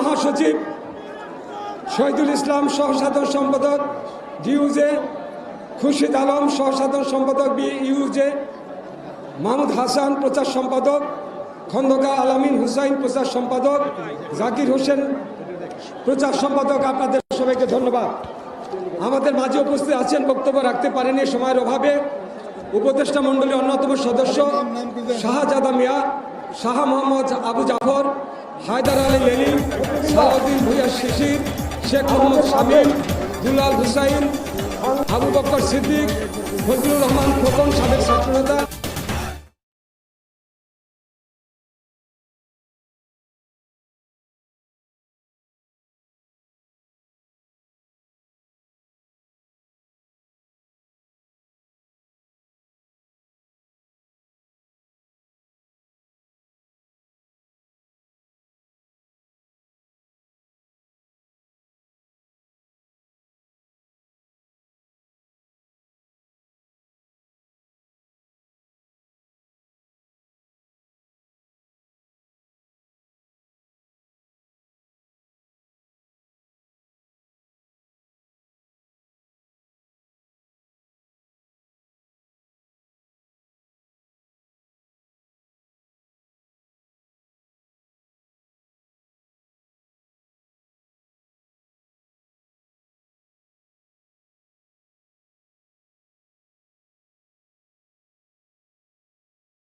মহাসচিব শহীদুল ইসলাম সহসাধারণ সম্পাদক ডিউজে খুরশিদ আলম সহসাধারণ সম্পাদক বি ইউজে মাহমুদ হাসান প্রচার সম্পাদক, খন্দকার আলামিন হুসাইন প্রচার সম্পাদক, জাকির হোসেন প্রচার সম্পাদক, আপনাদের সবাইকে ধন্যবাদ। আমাদের মাঝে উপস্থিত আছেন, বক্তব্য রাখতে পারেনি সময়ের অভাবে। উপদেষ্টা মণ্ডলীর অন্যতম সদস্য শাহজাদা মিয়া, শাহ মোহাম্মদ আবু জাফর হায়দার আলী লেলিম সালাউদ্দিন ভুইয়া শিশির, শেখ মোহাম্মদ শামীম, দুলাল হুসাইন, আবু বক্কর সিদ্দিক, ফজলুর রহমান খোকন সাবেক ছাত্রনেতা।